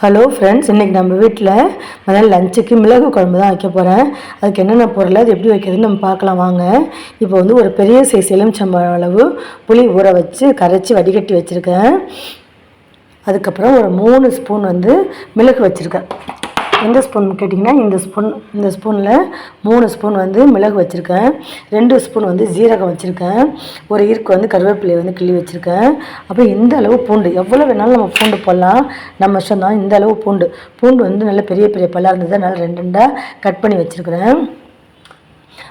Hello friends இன்றைக்கி நம்ம வீட்டில் முதல்ல லஞ்சுக்கு மிளகு குழம்பு தான் வைக்க போகிறேன் அதுக்கு என்னென்ன பொருள் அது எப்படி வைக்கிறதுன்னு நம்ம பார்க்கலாம் வாங்க. இப்போ வந்து ஒரு பெரிய சைஸ் எலுமிச்சம்பழம் அளவு புளி ஊற வச்சு கரைச்சி வடிகட்டி வச்சுருக்கேன். அதுக்கப்புறம் ஒரு மூணு ஸ்பூன் வந்து மிளகு வச்சுருக்கேன். எந்த ஸ்பூன் கேட்டிங்கன்னா இந்த ஸ்பூன் இந்த ஸ்பூனில் மூணு ஸ்பூன் வந்து மிளகு வச்சுருக்கேன். ரெண்டு ஸ்பூன் வந்து ஜீரகம் வச்சுருக்கேன். ஒரு ஈர்க்கு வந்து கருவேப்பிலையை வந்து கிள்ளி வச்சுருக்கேன். அப்புறம் இந்த அளவு பூண்டு எவ்வளோ வேணாலும் நம்ம பூண்டு போடலாம். நம்ம இஷ்டம் தான் இந்த அளவு பூண்டு. பூண்டு வந்து நல்ல பெரிய பெரிய பல்லாக இருந்தது அதனால் ரெண்டு ரெண்டாக கட் பண்ணி வச்சுருக்கிறேன்.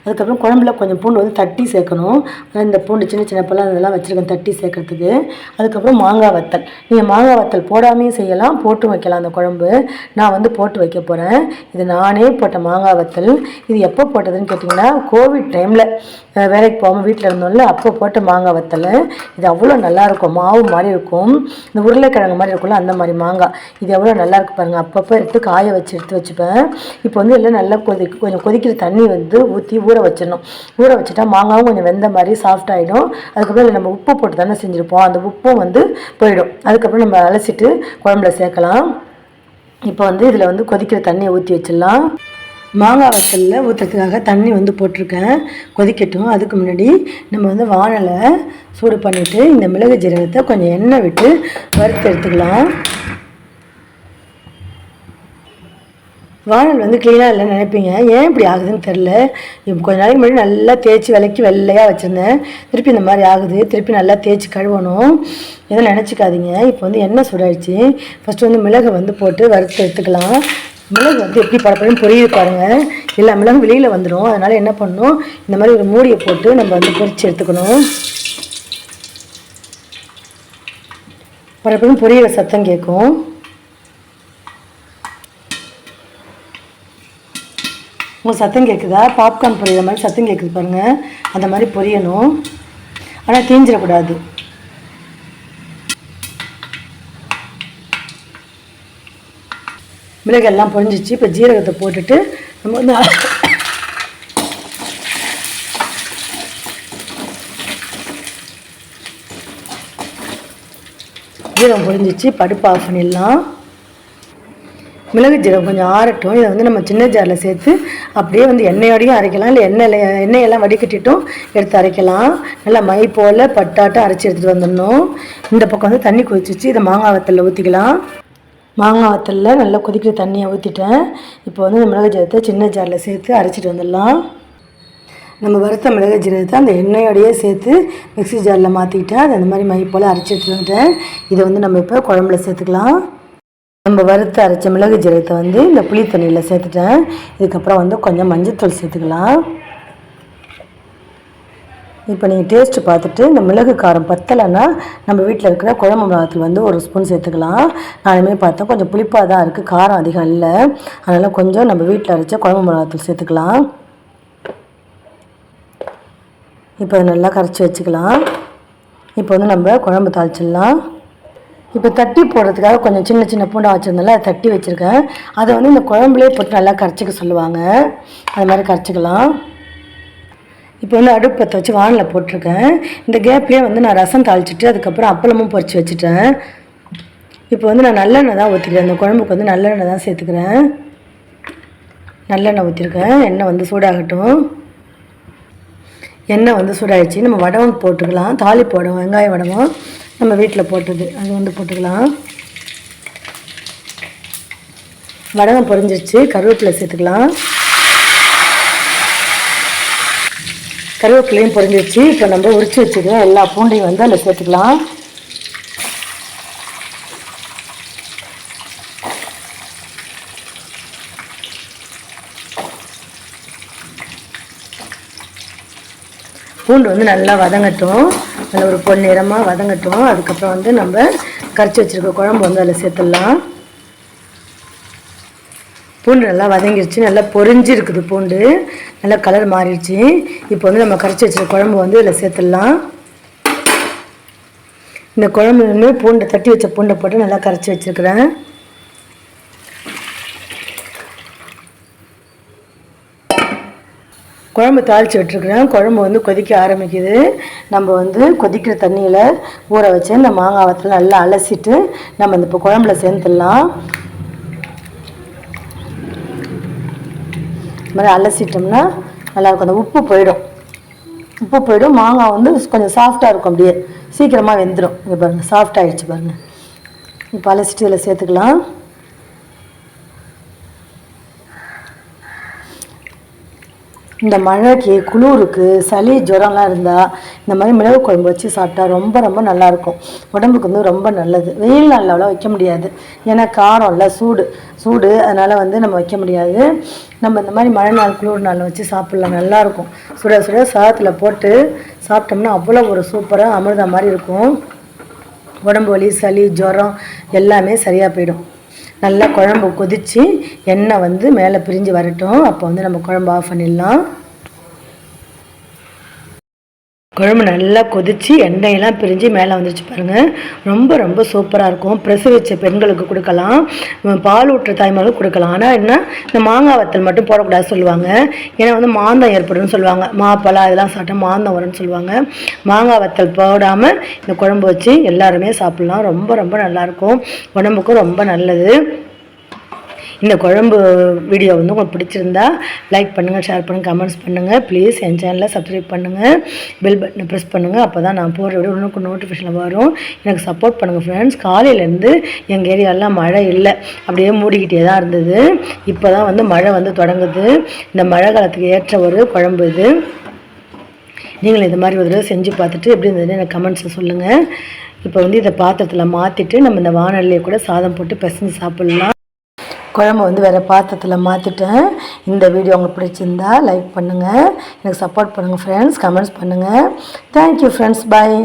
அதுக்கப்புறம் குழம்புல கொஞ்சம் பூண்டு வந்து தட்டி சேர்க்கணும். இந்த பூண்டு சின்ன சின்ன பழம் இதெல்லாம் வச்சுருக்கேன் தட்டி சேர்க்கறதுக்கு. அதுக்கப்புறம் மாங்காய் வத்தல். நீங்கள் மாங்காய் வத்தல் போடாமையும் செய்யலாம் போட்டு வைக்கலாம் அந்த குழம்பு. நான் வந்து போட்டு வைக்க போகிறேன் இது நானே போட்ட மாங்காய் வத்தல். இது எப்போ போட்டதுன்னு கேட்டிங்கன்னா கோவிட் டைமில். வேலைக்கு போகாமல் வீட்டில் இருந்தோம்ல அப்போ போட்ட மாங்காய் வத்தல். இது அவ்வளோ நல்லாயிருக்கும். மாவு மாதிரி இருக்கும். இந்த உருளைக்கிழங்கு மாதிரி இருக்கும்ல அந்த மாதிரி மாங்காய். இது எவ்வளோ நல்லாயிருக்கு பாருங்கள் அப்பப்போ எடுத்து காய வச்சு எடுத்து வச்சுப்பேன். இப்போ வந்து எல்லாம் நல்லா கொதி கொஞ்சம் கொதிக்கிற தண்ணி வந்து ஊற்றி ஊற வச்சிடணும். ஊற வச்சுட்டா மாங்காவும் கொஞ்சம் வெந்த மாதிரி சாஃப்ட் ஆகிடும் அதுக்கப்புறம் நம்ம உப்பு போட்டு தானே செஞ்சுருப்போம். அந்த உப்பும் வந்து போயிடும். அதுக்கப்புறம் நம்ம அலசிட்டு குழம்புல சேர்க்கலாம். இப்போ வந்து இதில் வந்து கொதிக்கிற தண்ணியை ஊற்றி வச்சிடலாம். மாங்காய் வத்தலில் ஊற்றுறதுக்காக தண்ணி வந்து போட்டிருக்கேன். கொதிக்கட்டும். அதுக்கு முன்னாடி நம்ம வந்து வானலை சூடு பண்ணிவிட்டு இந்த மிளகு ஜீரகத்தை கொஞ்சம் எண்ணெய் விட்டு வறுத்து எடுத்துக்கலாம். வானல் வந்து க்ளீனாக இல்லை நினைப்பீங்க. ஏன் இப்படி ஆகுதுன்னு தெரில இப்போ கொஞ்ச நாளைக்கு முன்னாடி நல்லா தேய்ச்சி விலைக்கு வெள்ளையாக வச்சுருந்தேன். திருப்பி இந்த மாதிரி ஆகுது. திருப்பி நல்லா தேய்ச்சி கழுவணும். எதுவும் நினச்சிக்காதீங்க. இப்போ வந்து எண்ணெய் சுடாயிடுச்சு. ஃபஸ்ட்டு வந்து மிளகை வந்து போட்டு வறுத்து எடுத்துக்கலாம். மிளகு வந்து எப்படி பரப்பையும் பொரியுது பாருங்கள் எல்லா மிளகும் வெளியில் வந்துடும் அதனால் என்ன பண்ணணும்? இந்த மாதிரி ஒரு மூடியை போட்டு நம்ம வந்து பொரித்து எடுத்துக்கணும். பரப்பையும் பொரியிற சத்தம் கேட்கும். உங்களுக்கு சத்தம் கேட்குதா பாப்கார்ன் பொரியிற மாதிரி சத்தம் கேட்குது பாருங்கள் அந்த மாதிரி பொரியணும். ஆனால் தீஞ்சிடக்கூடாது. மிளகெல்லாம் பொழிஞ்சிச்சு இப்போ ஜீரகத்தை போட்டுட்டு நம்ம வந்து ஜீரகம் பொழிஞ்சிச்சு படுப்பு ஆஃப் பண்ணிடலாம். மிளகு ஜீரகம் கொஞ்சம் ஆறட்டும். இதை வந்து நம்ம சின்ன ஜாரில் சேர்த்து அப்படியே வந்து எண்ணெயோடையும் அரைக்கலாம். இல்லை எண்ணெயில் எண்ணெயெல்லாம் வடிகட்டிட்டும் எடுத்து அரைக்கலாம். நல்லா மை போல் பட்டாட்டம் அரைச்சி எடுத்துகிட்டு வந்துடணும். இந்த பக்கம் வந்து தண்ணி கொதிச்சிச்சு இதை மாங்காய் வத்தலில் ஊற்றிக்கலாம் மாங்காய் வத்தலில் நல்லா கொதிக்கிற தண்ணியை ஊற்றிட்டேன் இப்போ வந்து இந்த மிளகு ஜீரகத்தை சின்ன ஜாரில் சேர்த்து அரைச்சிட்டு வந்துடலாம். நம்ம வறுத்த மிளகு ஜீரகத்தை அந்த எண்ணெயோடையே சேர்த்து மிக்ஸி ஜாரில் மாற்றிக்கிட்டேன் அது அந்த மாதிரி மை போல் அரைச்சி எடுத்துகிட்டு வந்துட்டேன் இதை வந்து நம்ம இப்போ குழம்புல சேர்த்துக்கலாம். நம்ம வறுத்து அரைச்ச மிளகு ஜீரகத்தை வந்து இந்த புளி தண்ணியில் சேர்த்துட்டேன். இதுக்கப்புறம் வந்து கொஞ்சம் மஞ்சத்தூள் சேர்த்துக்கலாம். இப்போ நீங்கள் டேஸ்ட்டு பார்த்துட்டு இந்த மிளகு காரம் பத்தலைன்னா நம்ம வீட்டில் இருக்கிற குழம்பு மிளகாத்தூள் வந்து ஒரு ஸ்பூன் சேர்த்துக்கலாம். நானுமே பார்த்தேன் கொஞ்சம் புளிப்பாக தான் இருக்குது காரம் அதிகம் இல்லை. அதனால் கொஞ்சம் நம்ம வீட்டில் அரைச்ச குழம்பு மிளகாத்தூள் சேர்த்துக்கலாம். இப்போ அதை நல்லா கரைச்சி வச்சுக்கலாம். இப்போ வந்து நம்ம குழம்பு தாளிச்சிடலாம். இப்போ தட்டி போடுறதுக்காக கொஞ்சம் சின்ன சின்ன பூண்டை வச்சுருந்தால அதை தட்டி வச்சுருக்கேன். அதை வந்து இந்த குழம்புலேயே போட்டு நல்லா கரைச்சிக்க சொல்லுவாங்க. அது மாதிரி கரைச்சிக்கலாம். இப்போ வந்து அடுப்பு பற்ற வச்சு வானில் போட்டிருக்கேன். இந்த கேப்லேயே வந்து நான் ரசம் தாளிச்சிட்டு அதுக்கப்புறம் அப்பளமும் பொரிச்சு வச்சுட்டேன். இப்போ வந்து நான் நல்லெண்ணெய் தான் ஊற்றிக்கிறேன் இந்த குழம்புக்கு வந்து நல்லெண்ணெய் தான் சேர்த்துக்கிறேன். நல்லெண்ணெய் ஊற்றிருக்கேன் எண்ணெய் வந்து சூடாகட்டும். எண்ணெய் வந்து சூடாயிடுச்சு. நம்ம வடவம் போட்டுக்கலாம். தாளிப்பு போடவும் வெங்காய வடகம் நம்ம வீட்டில் போட்டது. அது வந்து போட்டுக்கலாம். வடகம் பொறிஞ்சிருச்சு கருவேப்பிலை சேர்த்துக்கலாம். கருவேப்பிலையும் பொரிஞ்சிருச்சு. இப்போ நம்ம உரிச்சு வச்சுக்கிறோம் எல்லா பூண்டையும் வந்து அதில் சேர்த்துக்கலாம். பூண்டு வந்து நல்லா வதங்கட்டும். நல்ல ஒரு பொன்னிறமாக வதங்கட்டும். அதுக்கப்புறம் வந்து நம்ம கரைச்சி வச்சுருக்க குழம்பு வந்து அதில் சேர்த்துடலாம். பூண்டு நல்லா வதங்கிருச்சு நல்லா பொறிஞ்சிருக்குது பூண்டு. நல்லா கலர் மாறிடுச்சு. இப்போ வந்து நம்ம கரைச்சி வச்சுருக்க குழம்பு வந்து இதில் சேர்த்துடலாம். இந்த குழம்பு வந்து பூண்டை தட்டி வச்ச பூண்டை போட்டு நல்லா கரைச்சி வச்சுருக்கிறேன். குழம்பு தாளித்து விட்டுருக்குறேன். குழம்பு வந்து கொதிக்க ஆரம்பிக்குது. நம்ம வந்து கொதிக்கிற தண்ணியில் ஊற வச்சு இந்த மாங்காய் நல்லா அலசிட்டு நம்ம இந்த இப்போ குழம்புல சேர்த்துடலாம். மாதிரி அலசிட்டோம்னா நல்லாயிருக்கும் அந்த உப்பு போயிடும். உப்பு போயிடும். மாங்காய் வந்து கொஞ்சம் சாஃப்டாக இருக்கும் அப்படியே. சீக்கிரமாக வெந்துடும் இங்கே பாருங்கள் சாஃப்ட் ஆகிடுச்சு பாருங்கள் இப்போ அலசிட்டு இதில் சேர்த்துக்கலாம். இந்த மழைக்கு குளிருக்கு சளி ஜுரம்லாம் இருந்தால் இந்த மாதிரி மிளகு குழம்பு வச்சு சாப்பிட்டா ரொம்ப ரொம்ப நல்லாயிருக்கும். உடம்புக்கு வந்து ரொம்ப நல்லது. வெயில் நாளில் அவ்வளோ வைக்க முடியாது. ஏன்னா காரம் இல்லை சூடு. சூடு அதனால் வந்து நம்ம வைக்க முடியாது. நம்ம இந்த மாதிரி மழை நாள் குளிர் நாளில் வச்சு சாப்பிட்லாம். நல்லாயிருக்கும். சுட சுட சாதத்தில் போட்டு சாப்பிட்டோம்னா அவ்வளோ ஒரு சூப்பராக அமிர்தம் மாதிரி இருக்கும். உடம்பு வலி சளி ஜுரம் எல்லாமே சரியாக போயிடும். நல்லா குழம்பு கொதித்து எண்ணெய் வந்து மேலே பிரிஞ்சு வரட்டும். அப்போ வந்து நம்ம குழம்பு ஆஃப் பண்ணிடலாம். குழம்பு நல்லா கொதித்து எண்ணெயெல்லாம் பிரிஞ்சு மேலே வந்துருச்சு பாருங்கள் ரொம்ப ரொம்ப சூப்பராக இருக்கும். பிரசவிச்ச பெண்களுக்கு கொடுக்கலாம். பால் ஊட்டுற தாய்மார்களுக்கு கொடுக்கலாம். ஆனால் என்ன? இந்த மாங்காய் வத்தல் மட்டும் போடக்கூடாது சொல்லுவாங்க. ஏன்னா வந்து மாந்தம் ஏற்படும்னு சொல்லுவாங்க. மாப்பழம் இதெல்லாம் சாப்பிட்டா மாந்தம் வரும்னு சொல்லுவாங்க. மாங்காய் வத்தல் போடாமல் இந்த குழம்பு வச்சு எல்லாருமே சாப்பிட்லாம். ரொம்ப ரொம்ப நல்லாயிருக்கும் உடம்புக்கும் ரொம்ப நல்லது. இந்த குழம்பு வீடியோ வந்து உங்களுக்கு பிடிச்சிருந்தா லைக் பண்ணுங்கள் ஷேர் பண்ணுங்கள் கமெண்ட்ஸ் பண்ணுங்கள் ப்ளீஸ் என் சேனலை சப்ஸ்கிரைப் பண்ணுங்கள் பெல் பட்டனை ப்ரெஸ் பண்ணுங்கள் அப்போ தான் நான் போகிற வீடியோ உனக்கு நோட்டிஃபிகேஷன் வரும். எனக்கு சப்போர்ட் பண்ணுங்கள் ஃப்ரெண்ட்ஸ் காலையிலேருந்து எங்கள் ஏரியாலாம் மழை இல்லை. அப்படியே மூடிக்கிட்டே தான் இருந்தது. இப்போ தான் வந்து மழை வந்து தொடங்குது. இந்த மழை காலத்துக்கு ஏற்ற ஒரு குழம்பு இது. நீங்களும் இது மாதிரி ஒரு தடவை செஞ்சு பார்த்துட்டு எப்படி இருந்ததுன்னு எனக்கு கமெண்ட்ஸை சொல்லுங்கள் இப்போ வந்து இதை பாத்திரத்தில் மாற்றிட்டு நம்ம இந்த வானொலியை கூட சாதம் போட்டு பிசைஞ்சு சாப்பிட்லாம். குழம்பு வந்து வேறு பாத்திரத்தில் மாற்றிட்டேன் இந்த வீடியோ உங்களுக்கு பிடிச்சிருந்தா லைக் பண்ணுங்கள் எனக்கு சப்போர்ட் பண்ணுங்கள் ஃப்ரெண்ட்ஸ் கமெண்ட்ஸ் பண்ணுங்கள் தேங்க்யூ ஃப்ரெண்ட்ஸ் பாய்